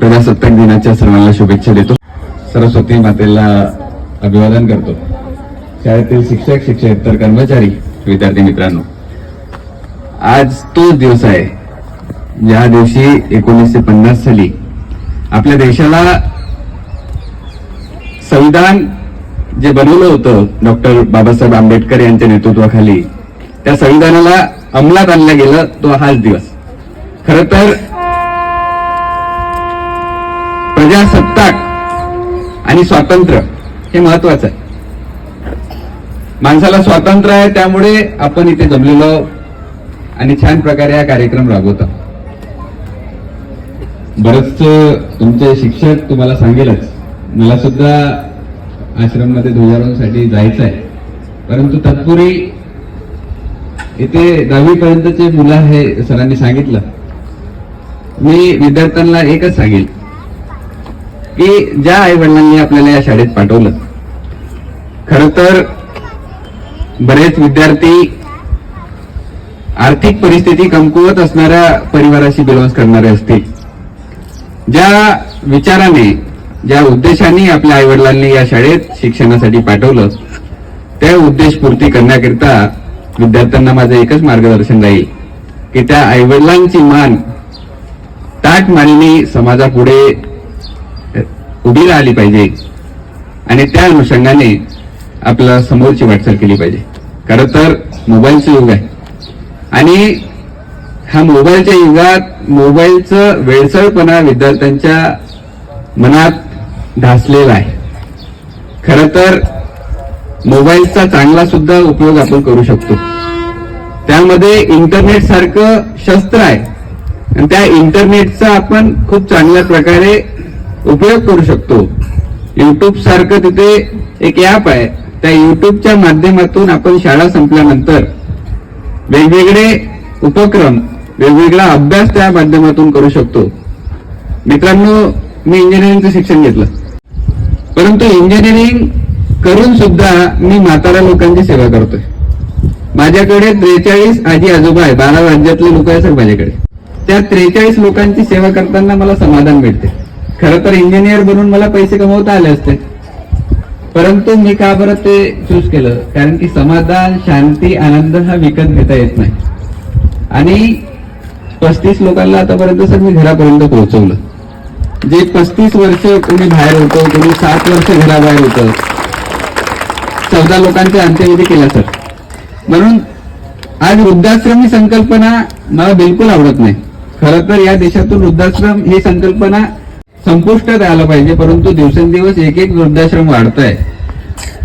प्रजासत्ताक दिनाच्या सर्वांना शुभेच्छा देतो. सरस्वती मातेला अभिवादन करतो. शाळेतील शिक्षक शिक्षकेतर कर्मचारी विद्यार्थी मित्रांनो आज तोच दिवस आहे. ज्या दिवशी एकोणीसशे पन्नास साली आपल्या देशाला संविधान जे बनवलं होतं डॉक्टर बाबासाहेब आंबेडकर यांच्या नेतृत्वाखाली त्या संविधानाला अंमलात आणलं गेलं तो हाच दिवस. खर तर प्रजासत्ताक आणि स्वातंत्र्य हे महत्वाचं आहे. माणसाला स्वातंत्र्य आहे त्यामुळे आपण इथे जमलेलो आणि छान प्रकारे हा कार्यक्रम राबवतो. बरंच तुमचे शिक्षक तुम्हाला सांगेलच मला सुद्धा आश्रममध्ये ध्वजारोहणसाठी जायचं आहे. परंतु तत्पूर्वी इथे दहावीपर्यंतचे मुलं हे सरांनी सांगितलं. मी विद्यार्थ्यांना एकच सांगेल की ज्या आई वडिलांनी आपल्याला या शाळेत पाठवलं खर तर बरेच विद्यार्थी आर्थिक परिस्थिती कमकुवत असणाऱ्या परिवाराशी बिलॉंग करणारे असतील. ज्या विचाराने ज्या उद्देशाने आपल्या आई वडिलांनी या शाळेत शिक्षणासाठी पाठवलं त्या उद्देश पूर्ती करण्याकरिता विद्यार्थ्यांना माझं एकच मार्गदर्शन राहील की त्या आई वडिलांची मान ताट मानणी समाजापुढे उभी राहिली पाहिजे. आणि त्या अनुषंगाने आपल्याला समोरची वाटचाल केली पाहिजे. खरं तर मोबाईलचं युग आहे. आणि ह्या मोबाईलच्या युगात मोबाईलचं वेळसळपणा विद्यार्थ्यांच्या मनात ढासलेला आहे. खर तर मोबाईलचा चांगला सुद्धा उपयोग आपण करू शकतो. त्यामध्ये इंटरनेट सारखं शस्त्र आहे. आणि त्या इंटरनेटचा आपण खूप चांगल्या प्रकारे उपयोग करू शकतो. युट्यूब सारखं तिथे एक ॲप आहे. त्या युट्यूबच्या माध्यमातून आपण शाळा संपल्यानंतर वेगवेगळे उपक्रम वेगवेगळा अभ्यास त्या माध्यमातून करू शकतो. मित्रांनो मी इंजिनिअरिंगचं शिक्षण घेतलं. परंतु इंजिनिअरिंग करून सुद्धा मी म्हातारा लोकांची सेवा करतोय. माझ्याकडे त्रेचाळीस आजी आजोबा आहे. बारा राज्यातले लोक आहेत सर माझ्याकडे. त्या त्रेचाळीस लोकांची सेवा करताना मला समाधान मिळते. खरं तर इंजिनियर बनून मला पैसे कमवता आले असते. परंतु मी का बरं ते चूज केलं? कारण की समाधान शांती आनंद हा विकत घेता येत नाही. आणि पस्तीस लोकांना आतापर्यंत सर मी घरापर्यंत पोहोचवलं. जे पस्तीस वर्ष कोणी बाहेर होतं कोणी सात वर्ष घराबाहेर होतं चौदा लोकांचे अंत्यविधी केला सर. म्हणून आज वृद्धाश्रम ही संकल्पना मला बिलकुल आवडत नाही. खरं तर या देशातून वृद्धाश्रम ही संकल्पना संपुष्टात आला पाहिजे परंतु दिवसेंदिवस एक एक वृद्धाश्रम वाढत आहे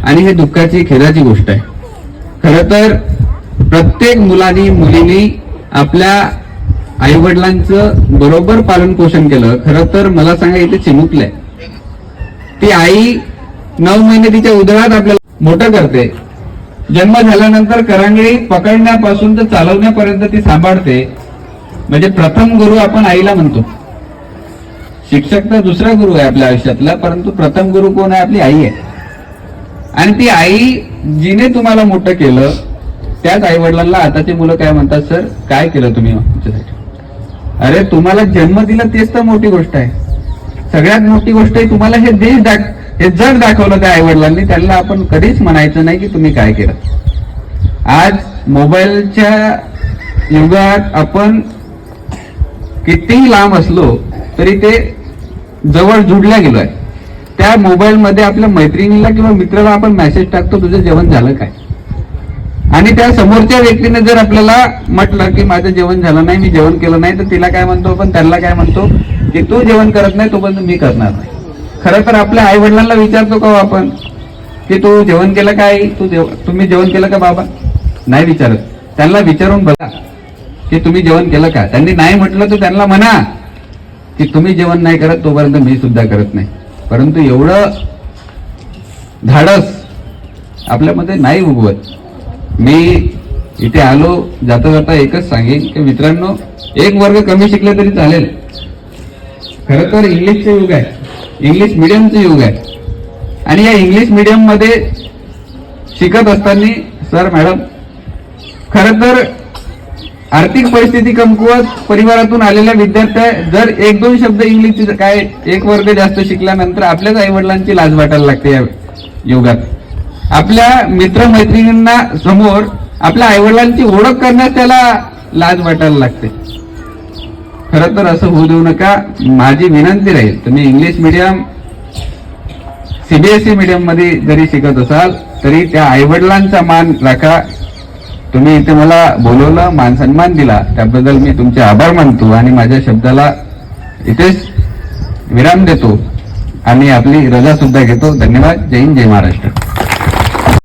आणि हे दुःखाची खेदाची गोष्ट आहे. खर तर प्रत्येक मुलानी मुलींनी आपल्या आईवडिलांचं बरोबर पालन पोषण केलं. खरं तर मला सांगा इथे चिमुकलंय. ती आई नऊ महिने तिच्या उदळात आपल्याला मोठं करते. जन्म झाल्यानंतर करांगळी पकडण्यापासून तर चालवण्यापर्यंत ती सांभाळते. म्हणजे प्रथम गुरु आपण आईला म्हणतो. शिक्षक तर दुसरा गुरु आहे आपल्या आयुष्यातला परंतु प्रथम गुरु कोण आहे? आपली आई आहे. आणि ती आई जिने तुम्हाला मोठं केलं त्याच आई वडिलांना आताची मुलं काय म्हणतात सर काय केलं तुम्ही आमच्यासाठी? अरे तुम्हाला जन्म दिला तेच तर मोठी गोष्ट आहे. सगळ्यात मोठी गोष्ट आहे तुम्हाला हे देश दाख हे जग दाखवलं त्या आई वडिलांनी त्यांना आपण कधीच म्हणायचं नाही की तुम्ही काय केलं. आज मोबाईलच्या युगात आपण कितीही लांब असलो तरी ते जवळ जुडल्या गेलोय. त्या मोबाईलमध्ये आपल्या मैत्रिणीला किंवा मित्राला आपण मेसेज टाकतो तुझं जेवण झालं काय? आणि त्या समोरच्या व्यक्तीने जर आपल्याला म्हटलं की माझं जेवण झालं नाही मी जेवण केलं नाही तर तिला काय म्हणतो पण त्यांना काय म्हणतो? की तू जेवण करत नाही तोपर्यंत मी करणार नाही. खरं तर आपल्या आई वडिलांना विचारतो का हो आपण? की तू जेवण केलं काय? तू जेव तुम्ही जेवण केलं का बाबा? नाही विचारत. त्यांना विचारून बघा की तुम्ही जेवण केलं का? त्यांनी नाही म्हटलं तर त्यांना म्हणा. की तुम्ही जेवण नाही करत तोपर्यंत मी सुद्धा करत नाही. परंतु एवढं धाडस आपल्यामध्ये नाही उगवत. मी इथे आलो जाता जाता एकच सांगेन की मित्रांनो एक वर्ग कमी शिकले तरी चालेल. खरं तर इंग्लिशचं युग आहे. इंग्लिश मिडियमचं युग आहे. आणि या इंग्लिश मिडियममध्ये शिकत असताना सर मॅडम खरं तर आर्थिक परिस्थिती कमकुवत परिवारातून आलेल्या विद्यार्थ्या जर एक दोन शब्द इंग्लिश काय एक वर्ग जास्त शिकल्यानंतर आपल्याच आई वडिलांची लाज वाटायला लागते या युगात. आपल्या मित्र मैत्रिणींना समोर आपल्या आईवडिलांची ओळख करण्यास त्याला लाज वाटायला लागते. खरं तर असं होऊ देऊ नका. माझी विनंती राहील तुम्ही इंग्लिश मिडियम सीबीएसई मीडियममध्ये जरी शिकत असाल तरी त्या आईवडिलांचा मान राखा. तुम्ही इथे मला बोलवलं मान सन्मान दिला. त्याबद्दल मी तुमचे आभार मानतो आणि माझ्या शब्दाला इथेच विराम देतो. आणि आपली रजा सुद्धा घेतो. धन्यवाद. जय हिंद जय महाराष्ट्र.